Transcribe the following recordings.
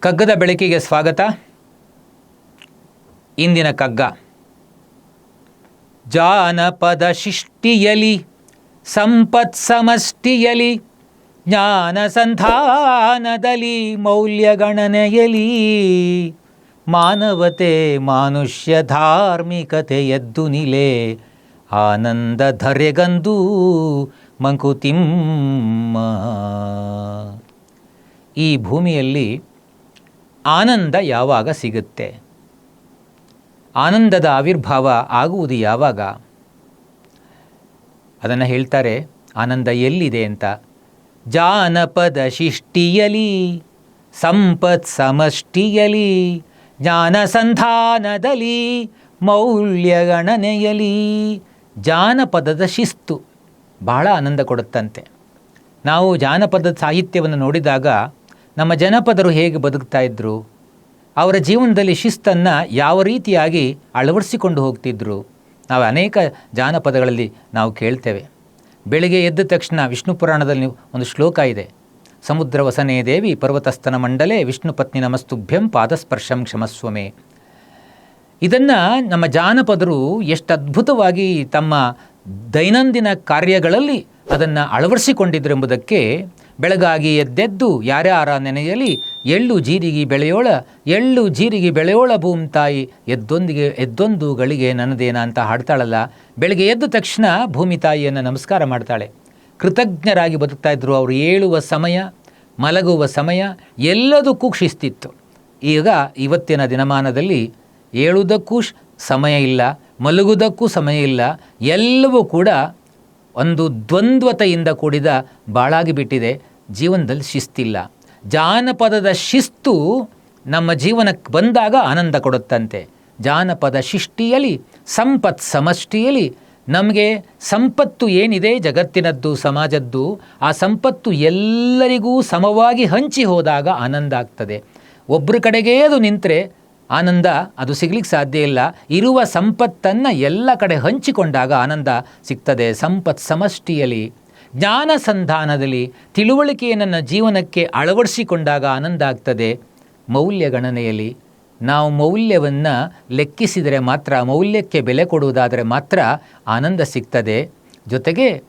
ಕಗ್ಗದ ಬೆಳಕಿಗೆ ಸ್ವಾಗತ. ಇಂದಿನ ಕಗ್ಗ. ಜಾನಪದ ಶಿಷ್ಟಿಯಲಿ, ಸಂಪತ್ ಸಮಷ್ಟಿಯಲಿ, ಜ್ಞಾನ ಸಂಧಾನದಲ್ಲಿ ಮೌಲ್ಯಗಣನೆಯಲಿ ಮಾನವತೆ ಮಾನುಷ್ಯ ಧಾರ್ಮಿಕತೆ ಎದ್ದು ನಿಲೆ, ಆನಂದ ಧರೆಗಂದು ಮಂಕುತಿಮ್ಮ. ಈ ಭೂಮಿಯಲ್ಲಿ ಆನಂದ ಯಾವಾಗ ಸಿಗುತ್ತೆ? ಆನಂದದ ಆವಿರ್ಭಾವ ಆಗುವುದು ಯಾವಾಗ? ಅದನ್ನು ಹೇಳ್ತಾರೆ, ಆನಂದ ಎಲ್ಲಿದೆ ಅಂತ? ಜಾನಪದ ಶಿಷ್ಟಿಯಲಿ ಸಂಪತ್ ಸಮಷ್ಟಿಯಲಿ, ಜ್ಞಾನ ಸಂಧಾನದಲ್ಲಿ ಮೌಲ್ಯಗಣನೆಯಲಿ ಜಾನಪದದ ಶಿಸ್ತು. ಬಹಳ ಆನಂದ ಕೊಡುತ್ತಂತೆ. ನಾವು ಜಾನಪದ ಸಾಹಿತ್ಯವನ್ನು ನೋಡಿದಾಗ ನಮ್ಮ ಜನಪದರು ಹೇಗೆ ಬದುಕ್ತಾ ಇದ್ದರು ಅವರ ಜೀವನದಲ್ಲಿ ಶಿಸ್ತನ್ನು ಯಾವ ರೀತಿಯಾಗಿ ಅಳವಡಿಸಿಕೊಂಡು ಹೋಗ್ತಿದ್ರು? ನಾವು ಅನೇಕ ಜಾನಪದಗಳಲ್ಲಿ ನಾವು ಕೇಳ್ತೇವೆ. ಬೆಳಿಗ್ಗೆ ಎದ್ದ ತಕ್ಷಣ ವಿಷ್ಣು ಪುರಾಣದಲ್ಲಿ ಒಂದು ಶ್ಲೋಕ ಇದೆ. ಸಮುದ್ರ ವಸನೇ ದೇವಿ ಪರ್ವತಸ್ಥನ ಮಂಡಲೆ ವಿಷ್ಣು ಪತ್ನಿ ನಮಸ್ತುಭ್ಯಂ ಪಾದಸ್ಪರ್ಶಂ ಕ್ಷಮಸ್ವಮೇ. ಇದನ್ನು ನಮ್ಮ ಜಾನಪದರು ಎಷ್ಟು ಅದ್ಭುತವಾಗಿ ತಮ್ಮ ದೈನಂದಿನ ಕಾರ್ಯಗಳಲ್ಲಿ ಅದನ್ನು ಅಳವಡಿಸಿಕೊಂಡಿದ್ದರೆಂಬುದಕ್ಕೆ ಬೆಳಗಾಗಿ ಎದ್ದೆದ್ದು ಯಾರ್ಯಾರ ನೆನೆಯಲಿ ಎಳ್ಳು ಜೀರಿಗೆ ಬೆಳೆಯೋಳ, ಎಳ್ಳು ಜೀರಿಗೆ ಬೆಳೆಯೋಳ ಭೂಮಿ ತಾಯಿ, ಎದ್ದೊಂದಿಗೆ, ಎದ್ದೊಂದು ಗಳಿಗೆ ನನ್ನದೇನ ಅಂತ ಹಾಡ್ತಾಳಲ್ಲ, ಬೆಳಗ್ಗೆ ಎದ್ದ ತಕ್ಷಣ ಭೂಮಿ ತಾಯಿಯನ್ನು ನಮಸ್ಕಾರ ಮಾಡ್ತಾಳೆ. ಕೃತಜ್ಞರಾಗಿ ಬದುಕ್ತಾ ಇದ್ದರು ಅವರು, ಏಳುವ ಸಮಯ, ಮಲಗುವ ಸಮಯ ಎಲ್ಲದಕ್ಕೂ ಕ್ಷಿಸ್ತಿತ್ತು ಈಗ ಇವತ್ತಿನ ದಿನಮಾನದಲ್ಲಿ ಏಳುವುದಕ್ಕೂ ಸಮಯ ಇಲ್ಲ ಮಲಗುವುದಕ್ಕೂ ಸಮಯ ಇಲ್ಲ, ಎಲ್ಲವೂ ಕೂಡ ಒಂದು ದ್ವಂದ್ವತೆಯಿಂದ ಕೂಡಿದ ಬಾಳಾಗಿ ಬಿಟ್ಟಿದೆ ಜೀವನದಲ್ಲಿ ಶಿಸ್ತಿಲ್ಲ. ಜಾನಪದದ ಶಿಸ್ತು ನಮ್ಮ ಜೀವನಕ್ಕೆ ಬಂದಾಗ ಆನಂದ ಕೊಡುತ್ತಂತೆ. ಜಾನಪದ ಶಿಷ್ಟಿಯಲ್ಲಿ ಸಂಪತ್ ಸಮಷ್ಟಿಯಲ್ಲಿ ನಮಗೆ ಸಂಪತ್ತು ಏನಿದೆ ಜಗತ್ತಿನದ್ದು, ಸಮಾಜದ್ದು, ಆ ಸಂಪತ್ತು ಎಲ್ಲರಿಗೂ ಸಮವಾಗಿ ಹಂಚಿ ಹೋದಾಗ ಆನಂದ ಆಗ್ತದೆ. ಒಬ್ಬರ ಕಡೆಗೇ ಅದು ನಿಂತರೆ ಆನಂದ ಅದು ಸಿಗ್ಲಿಕ್ಕೆ ಸಾಧ್ಯ ಇಲ್ಲ. ಇರುವ ಸಂಪತ್ತನ್ನು ಎಲ್ಲ ಕಡೆ ಹಂಚಿಕೊಂಡಾಗ ಆನಂದ ಸಿಗ್ತದೆ. ಸಂಪತ್ ಸಮಷ್ಟಿಯಲ್ಲಿ ಜ್ಞಾನ ಸಂಧಾನದಲ್ಲಿ ತಿಳುವಳಿಕೆಯನ್ನು ಜೀವನಕ್ಕೆ ಅಳವಡಿಸಿಕೊಂಡಾಗ ಆನಂದ ಆಗ್ತದೆ. ಮೌಲ್ಯ ಗಣನೆಯಲ್ಲಿ ನಾವು ಮೌಲ್ಯವನ್ನು ಲೆಕ್ಕಿಸಿದರೆ ಮಾತ್ರ, ಮೌಲ್ಯಕ್ಕೆ ಬೆಲೆ ಕೊಡುವುದಾದರೆ ಮಾತ್ರ ಆನಂದ ಸಿಗ್ತದೆ. ಜೊತೆಗೆ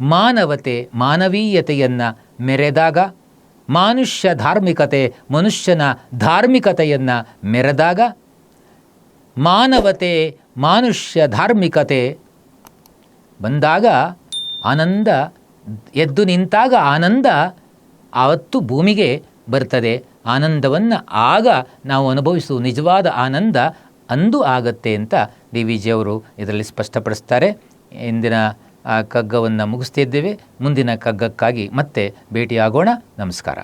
ಮಾನವತೆ, ಮಾನವೀಯತೆಯನ್ನು ಮೆರೆದಾಗ, ಮಾನುಷ್ಯ ಧಾರ್ಮಿಕತೆ, ಮನುಷ್ಯನ ಧಾರ್ಮಿಕತೆಯನ್ನು ಮೆರೆದಾಗ, ಮಾನವತೆ, ಮಾನುಷ್ಯ ಧಾರ್ಮಿಕತೆ ಬಂದಾಗ ಆನಂದ ಎದ್ದು ನಿಂತಾಗ ಆನಂದ ಆವತ್ತು ಭೂಮಿಗೆ ಬರ್ತದೆ ಆನಂದವನ್ನು ಆಗ ನಾವು ಅನುಭವಿಸುವ ನಿಜವಾದ ಆನಂದ ಅಂದು ಆಗತ್ತೆ ಅಂತ ಡಿ ವಿ ಜಿಯವರು ಇದರಲ್ಲಿ ಸ್ಪಷ್ಟಪಡಿಸ್ತಾರೆ. ಇಂದಿನ ಕಗ್ಗವನ್ನು ಮುಗಿಸ್ತಿದ್ದೇವೆ ಮುಂದಿನ ಕಗ್ಗಕ್ಕಾಗಿ ಮತ್ತೆ ಭೇಟಿಯಾಗೋಣ. ನಮಸ್ಕಾರ.